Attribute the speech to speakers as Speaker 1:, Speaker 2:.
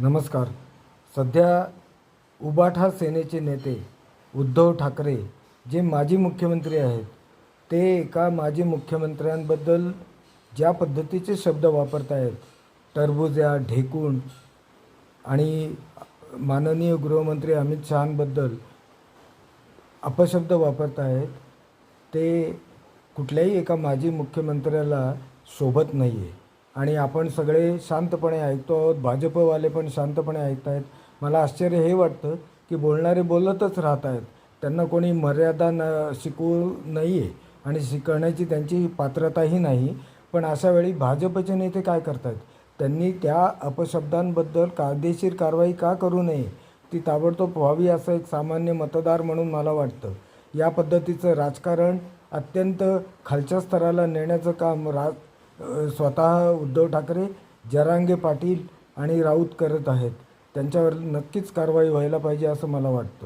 Speaker 1: नमस्कार. सध्या उबाठा सेनेचे नेते उद्धव ठाकरे जे माजी मुख्यमंत्री आहेत ते एका माजी मुख्यमंत्र्यांबद्दल ज्या पद्धतीचे शब्द वापरत आहेत टरबुज्या ढेकूण आणि माननीय गृहमंत्री अमित शहांबद्दल अपशब्द वापरत आहेत ते कुठल्याही एका माजी मुख्यमंत्र्याला शोभत नाही आहे आणि आपण सगळे शांतपणे ऐकतो आहोत. भाजपवाले पण शांतपणे ऐकत आहेत मला आश्चर्य हे वाटतं की बोलणारे बोलतच राहत आहेत त्यांना कोणी मर्यादा न शिकू नाही आहे आणि शिकवण्याची त्यांची पात्रताही नाही. पण अशा वेळी भाजपचे नेते काय करतात त्यांनी त्या अपशब्दांबद्दल कायदेशीर कारवाई का करू नये? ती ताबडतोब व्हावी असं एक सामान्य मतदार म्हणून मला वाटतं. या पद्धतीचं राजकारण अत्यंत खालच्या स्तराला नेण्याचं काम राज स्वतः उद्धव ठाकरे जरांगे पाटील आणि राऊत करत आहेत. त्यांच्यावर नक्कीच कारवाई व्हायला पाहिजे असं मला वाटतं.